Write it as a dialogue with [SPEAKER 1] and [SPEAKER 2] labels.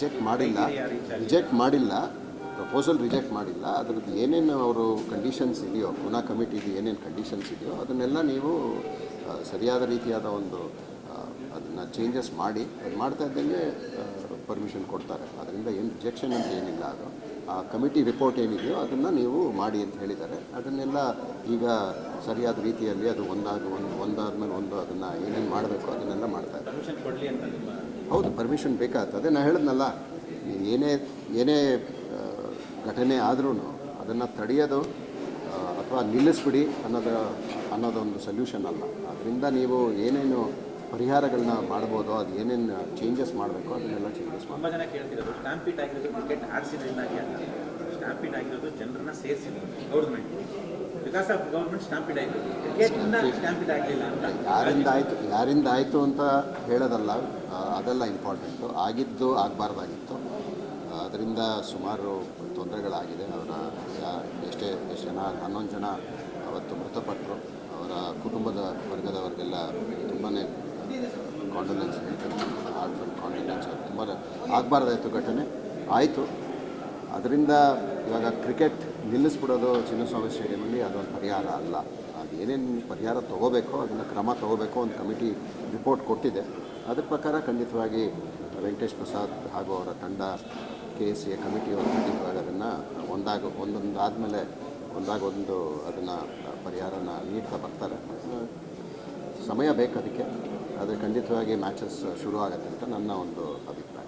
[SPEAKER 1] Reject ಮಾಡಿಲ್ಲ. Reject ಮಾಡಿಲ್ಲ. Proposal reject ಮಾಡಿಲ್ಲ. ಅದ್ರದ್ದು ಏನೇನು ಅವರು ಕಂಡೀಷನ್ಸ್ ಇದೆಯೋ, ಪುನಃ ಕಮಿಟಿದು ಏನೇನು ಕಂಡೀಷನ್ಸ್ ಇದೆಯೋ, ಅದನ್ನೆಲ್ಲ ನೀವು ಸರಿಯಾದ ರೀತಿಯಾದ ಒಂದು ಅದನ್ನು ಚೇಂಜಸ್ ಮಾಡಿ, ಅದು ಮಾಡ್ತಾ ಇದ್ದಂಗೆ ಪರ್ಮಿಷನ್ ಕೊಡ್ತಾರೆ. ಅದರಿಂದ ಏನು ರಿಜೆಕ್ಷನ್ ಅಂತ ಏನಿಲ್ಲ ಅದು. ಆ ಕಮಿಟಿ ರಿಪೋರ್ಟ್ ಏನಿದೆಯೋ, ಅದನ್ನು ನೀವು ಮಾಡಿ ಅಂತ ಹೇಳಿದ್ದಾರೆ. ಅದನ್ನೆಲ್ಲ ಈಗ ಸರಿಯಾದ ರೀತಿಯಲ್ಲಿ ಅದು ಒಂದಾಗ, ಒಂದು ಒಂದಾದ ಮೇಲೆ ಒಂದು ಅದನ್ನು ಏನೇನು ಮಾಡಬೇಕು, ಅದನ್ನೆಲ್ಲ ಮಾಡ್ತಾ ಹೌದು ಪರ್ಮಿಷನ್ ಬೇಕಾಗ್ತದೆ. ನಾನು ಹೇಳಿದ್ನಲ್ಲ ಏನೇ ಏನೇ ಘಟನೆ ಆದ್ರೂ ಅದನ್ನು ತಡೆಯೋದು ಅಥವಾ ನಿಲ್ಲಿಸ್ಬಿಡಿ ಅನ್ನೋದು ಅನ್ನೋದೊಂದು ಸೊಲ್ಯೂಷನ್ ಅಲ್ಲ. ಅದರಿಂದ ನೀವು ಏನೇನು ಪರಿಹಾರಗಳನ್ನ ಮಾಡ್ಬೋದು ಅದು ಏನೇನು ಚೇಂಜಸ್ ಮಾಡಬೇಕು ಅದನ್ನೆಲ್ಲ ಚೇಂಜಸ್
[SPEAKER 2] ತುಂಬ ಜನ ಕೇಳ್ತಿರೋದು ಸ್ಟ್ಯಾಂಪೀಟ್ ಆಗಿರೋದು ಕ್ರಿಕೆಟ್ ಆಡಿಸಿದ್ರಿಂದಾಗಿ ಅಲ್ಲ. ಸ್ಟ್ಯಾಂಪೀಟ್ ಆಗಿರೋದು ಜನರನ್ನ ಸೇರಿಸಿದ್ರು ಗೌರ್ಮೆಂಟ್ ಬಿಕಾಸ್ ಆಫ್ ಗೌರ್ಮೆಂಟ್ ಆಯಿತು. ಆಗಲಿಲ್ಲ ಅಂತ?
[SPEAKER 1] ಯಾರಿಂದ ಆಯಿತು? ಯಾರಿಂದ ಆಯಿತು ಅಂತ ಹೇಳೋದಲ್ಲ. ಅದೆಲ್ಲ ಇಂಪಾರ್ಟೆಂಟು ಆಗಿದ್ದು ಆಗಬಾರ್ದಾಗಿತ್ತು. ಅದರಿಂದ ಸುಮಾರು ತೊಂದರೆಗಳಾಗಿದೆ. ಅವರ ಯಾ- ಎಷ್ಟೇ ಎಷ್ಟು ಜನ ಹನ್ನೊಂದು ಜನ ಅವತ್ತು ಮೃತಪಟ್ಟರು ಅವರ ಕುಟುಂಬದ ವರ್ಗದವರಿಗೆಲ್ಲ ತುಂಬಾ ಕಾಂಡೋಲೆನ್ಸ್ ಹೇಳ್ತಾರೆ. ಹಾರ್ಟ್ಫುಲ್ ಕಾಂಡೋಲೆನ್ಸ್ ತುಂಬ ಆಗಬಾರ್ದಾಯಿತು ಘಟನೆ. ಆಯಿತು. ಅದರಿಂದ ಇವಾಗ ಕ್ರಿಕೆಟ್ ನಿಲ್ಲಿಸ್ಬಿಡೋದು ಚಿನ್ನಸ್ವಾಮಿ ಸ್ಟೇಡಿಯಮಲ್ಲಿ ಅದೊಂದು ಪರಿಹಾರ ಅಲ್ಲ. ಅದು ಏನೇನು ಪರಿಹಾರ ತೊಗೋಬೇಕೋ ಅದನ್ನು ಕ್ರಮ ತೊಗೋಬೇಕು ಒಂದು ಕಮಿಟಿ ರಿಪೋರ್ಟ್ ಕೊಟ್ಟಿದೆ. ಅದ್ರ ಪ್ರಕಾರ ಖಂಡಿತವಾಗಿ ವೆಂಕಟೇಶ್ ಪ್ರಸಾದ್ ಹಾಗೂ ಅವರ ತಂಡ ಕೆ ಎಸ್ ಸಿ ಕಮಿಟಿ ಅವರು ಖಂಡಿತವಾಗಿ ಅದನ್ನು ಒಂದಾಗ ಒಂದೊಂದು ಆದಮೇಲೆ ಒಂದಾಗ ಒಂದು ಅದನ್ನು ಪರಿಹಾರನ ನೀಡ್ತಾ ಬರ್ತಾರೆ. ಸಮಯ ಬೇಕು ಅದಕ್ಕೆ. ಆದರೆ ಖಂಡಿತವಾಗಿ ಮ್ಯಾಚಸ್ ಶುರು ಆಗುತ್ತೆ ಅಂತ ನನ್ನ ಒಂದು ಅಭಿಪ್ರಾಯ.